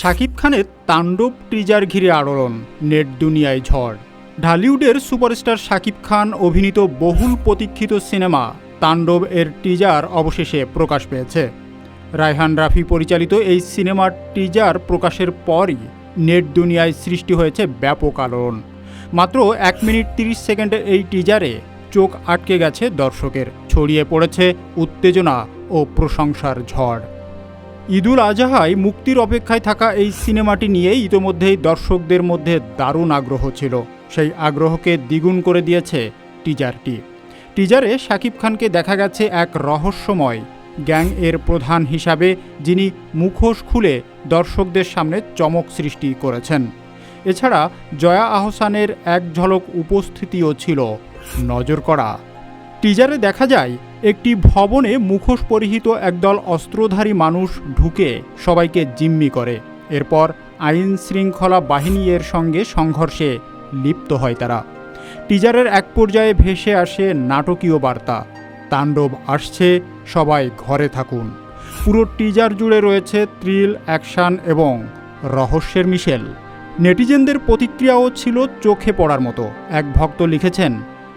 শাকিব খানের তাণ্ডব টিজার ঘিরে আলোড়ন নেট দুনিয়ায় ঝড়। ঢালিউডের সুপারস্টার শাকিব খান অভিনীত বহুল প্রতীক্ষিত সিনেমা তাণ্ডব এর টিজার অবশেষে প্রকাশ পেয়েছে। রায়হান রাফি পরিচালিত এই সিনেমার টিজার প্রকাশের পরই নেট দুনিয়ায় সৃষ্টি হয়েছে ব্যাপক আলোড়ন। মাত্র এক মিনিট তিরিশ সেকেন্ডের এই টিজারে চোখ আটকে গেছে দর্শকের। ছড়িয়ে পড়েছে উত্তেজনা ও প্রশংসার ঝড়। ঈদুল আজহায় মুক্তির অপেক্ষায় থাকা এই সিনেমাটি নিয়ে ইতোমধ্যেই দর্শকদের মধ্যে দারুণ আগ্রহ ছিল। সেই আগ্রহকে দ্বিগুণ করে দিয়েছে টিজারটি। টিজারে শাকিব খানকে দেখা গেছে এক রহস্যময় গ্যাং এর প্রধান হিসাবে, যিনি মুখোশ খুলে দর্শকদের সামনে চমক সৃষ্টি করেছেন। এছাড়া জয়া আহসানের এক ঝলক উপস্থিতিও ছিল নজর করা। টিজারে দেখা যায় একটি ভবনে মুখোশ পরিহিত একদল অস্ত্রধারী মানুষ ঢুকে সবাইকে জিম্মি করে। এরপর আইন শৃঙ্খলা বাহিনী এর সঙ্গে সংঘর্ষে লিপ্ত হয় তারা। টিজারের এক পর্যায়ে ভেসে আসে নাটকীয় বার্তা। তাণ্ডব আসছে, সবাই ঘরে থাকুন। পুরো টিজার জুড়ে রয়েছে থ্রিল অ্যাকশন এবং রহস্যের মিশেল। নেটিজেনদের প্রতিক্রিয়াও ছিল চোখে পড়ার মতো। এক ভক্ত লিখেছেন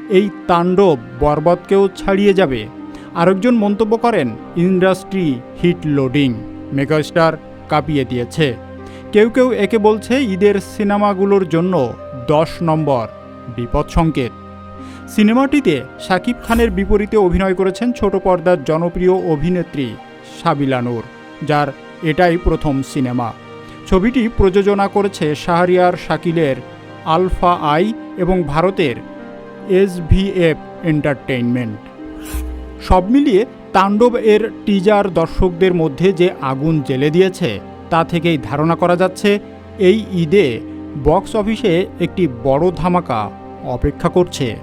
এই তাণ্ডব বরবাদকেও ছাড়িয়ে যাবে। আরেকজন মন্তব্য করেন, ইন্ডাস্ট্রি হিট লোডিং, মেগাস্টার কাঁপিয়ে দিয়েছে। কেউ কেউ একে বলছে ঈদের সিনেমাগুলোর জন্য দশ নম্বর বিপদ সংকেত। সিনেমাটিতে শাকিব খানের বিপরীতে অভিনয় করেছেন ছোট পর্দার জনপ্রিয় অভিনেত্রী সাবিলা নূর, যার এটাই প্রথম সিনেমা। ছবিটি প্রযোজনা করেছে শাহরিয়ার শাকিলের আলফা আই এবং ভারতের এসভিএফ এন্টারটেইনমেন্ট। সব মিলিয়ে তাণ্ডব এর টিজার দর্শকদের মধ্যে যে আগুন জ্বেলে দিয়েছে, তা থেকেই ধারণা করা যাচ্ছে এই ঈদে বক্স অফিসে একটি বড় ধামাকা অপেক্ষা করছে।